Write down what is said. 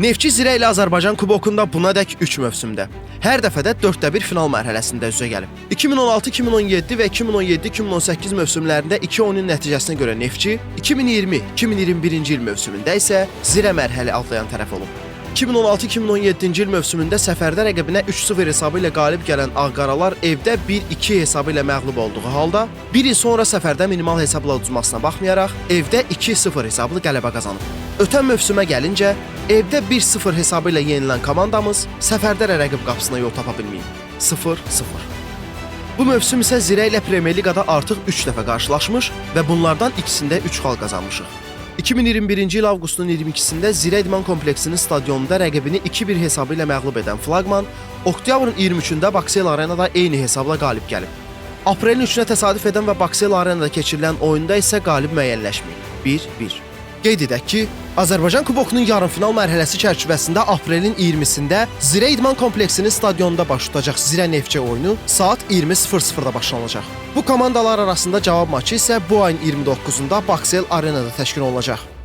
Neftçi Zirə ilə Azərbaycan kubokunda bunadək 3 mövsümdə. Hər dəfədə 4də 1 final mərhələsində üzə gəlib. 2016-2017 və 2017-2018 mövsümlərində 2 oyunun nəticəsinə görə Neftçi, 2020-2021-ci il mövsümündə isə Zirə mərhələ adlayan tərəf olub. 2016-2017-ci il mövsümündə səfərdə rəqibinə 3-0 hesabı ilə qalib gələn Ağqaralar evdə 1-2 hesabı ilə məğlub olduğu halda, bir il sonra səfərdə minimal hesabla uduzmasına baxmayaraq, evdə 2-0 hesablı qələbə qazanıb. Ötən mövsümə gəlincə, evdə 1-0 hesabı ilə yenilən komandamız səfərdə də rəqib qapısına yol tapa bilməyib. 0-0. Bu mövsüm isə Zirə ilə Premyer Liqada artıq 3 dəfə qarşılaşmış və bunlardan ikisində 3 xal qazanmışıq. 2021-ci il avqustun 22-sində Zirə İdman kompleksinin stadionunda rəqibini 2-1 hesabı ilə məğlub edən Flaqman oktyabrın 23-də Baksel Arenada eyni hesabla qalib gəlib. Aprelin 3-nə təsadüf edən və Baksel Arenada keçirilən oyunda isə qalib müəyyənləşməyib. 1-1. Qeyd edək ki, Azərbaycan Kubokunun yarımfinal mərhələsi çərçivəsində aprelin 20-sində Zirə İdman kompleksinin stadionunda baş tutacaq Zirə Neftçi oyunu saat 20:00-da başlanacaq. Bu komandalar arasında cavab maçı isə bu ayın 29-da Baksel Arenada təşkil olunacaq.